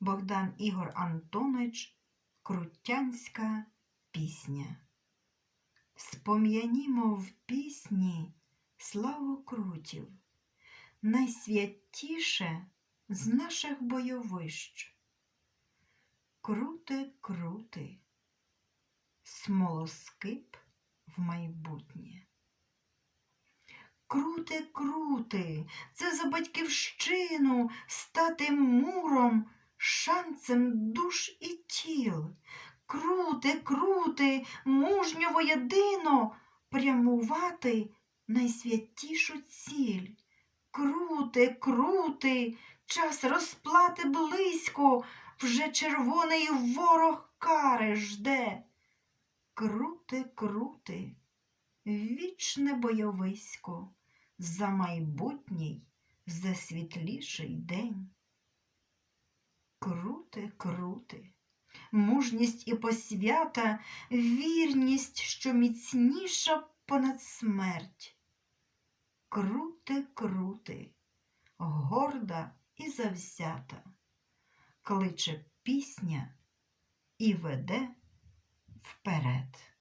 Богдан Ігор Антонович Крутянська пісня. Спом'янімо в пісні славу крутів, найсвятіше з наших бойовищ. Круте, крути, смолоскип в майбутнє. Крути, крути, це за батьківщину стати муром, шанцем душ і тіл. Крути, крути, мужньо воєдино прямувати найсвятішу ціль. Крути, крути, час розплати близько, вже червоний ворог кари жде. Крути, крути, вічне бойовисько, за майбутній, за світліший день. Крути, крути, мужність і посвята, вірність, що міцніша понад смерть. Крути, крути, горда і завзята, кличе пісня і веде вперед.